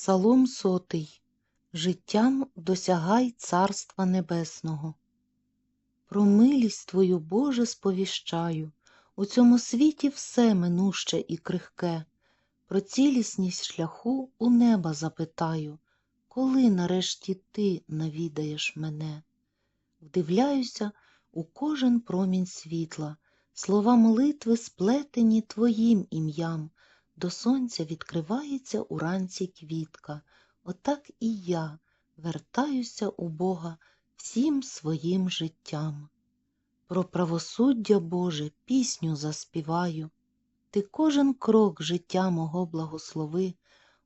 Псалом сотий. Життям досягай Царства Небесного. Про милість Твою, Боже, сповіщаю, у цьому світі все минуще і крихке. Про цілісність шляху у неба запитаю, коли нарешті ти навідаєш мене. Вдивляюся у кожен промінь світла, слова молитви сплетені Твоїм ім'ям, до сонця відкривається уранці квітка. Отак і я вертаюся у Бога всім своїм життям. Про правосуддя Боже пісню заспіваю. Ти кожен крок життя мого благослови,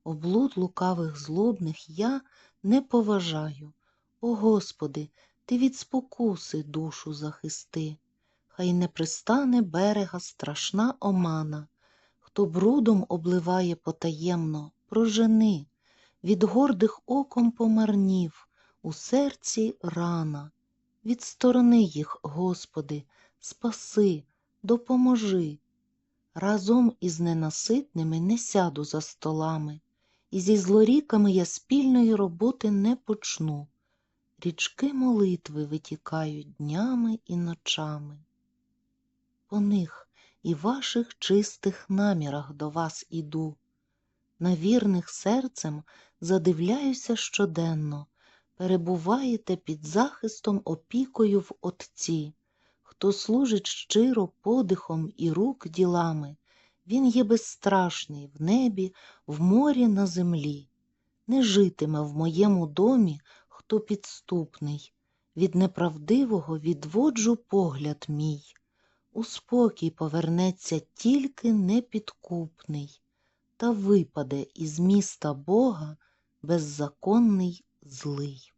облуд лукавих злобних я не поважаю. О Господи, Ти від спокуси душу захисти, хай не пристане берега страшна омана, хто брудом обливає потаємно, прожени, від гордих оком помарнів, у серці рана. Відсторони їх, Господи, спаси, допоможи. Разом із ненаситними не сяду за столами, і зі злоріками я спільної роботи не почну. Річки молитви витікають днями і ночами. По них і ваших чистих намірах до вас іду. На вірних серцем задивляюся щоденно, перебуваєте під захистом опікою в Отці. Хто служить щиро подихом і рук ділами, він є безстрашний в небі, в морі на землі. Не житиме в моєму домі, хто підступний, від неправдивого відводжу погляд мій. У спокій повернеться тільки непідкупний, та випаде із міста Бога беззаконний злий.